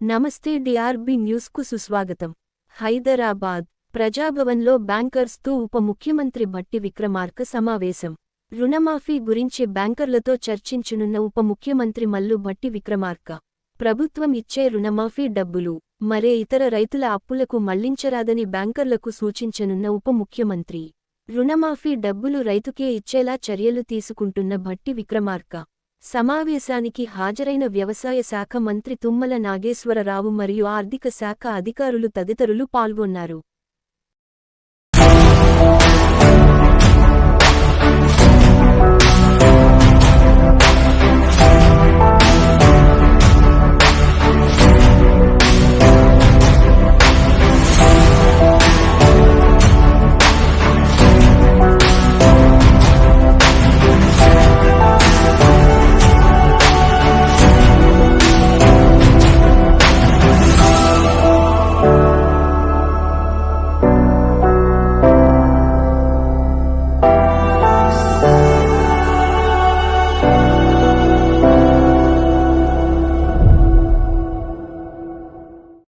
నమస్తే డిఆర్బి న్యూస్కు సుస్వాగతం. హైదరాబాద్ ప్రజాభవన్లో బ్యాంకర్స్తో ఉప ముఖ్యమంత్రి భట్టి విక్రమార్క సమావేశం. రుణమాఫీ గురించి బ్యాంకర్లతో చర్చించనున్న ఉప ముఖ్యమంత్రి మల్లు భట్టి విక్రమార్క ప్రభుత్వం ఇచ్చే రుణమాఫీ డబ్బులు మరే ఇతర రైతుల అప్పులకు మళ్ళించరాదని బ్యాంకర్లకు సూచించనున్న ఉప ముఖ్యమంత్రి రుణమాఫీ డబ్బులు రైతుకే ఇచ్చేలా చర్యలు తీసుకుంటున్న భట్టి విక్రమార్క సమావేశానికి హాజరైన వ్యవసాయ శాఖ మంత్రి తుమ్మల నాగేశ్వరరావు మరియు ఆర్థిక శాఖ అధికారులు తదితరులు పాల్గొన్నారు.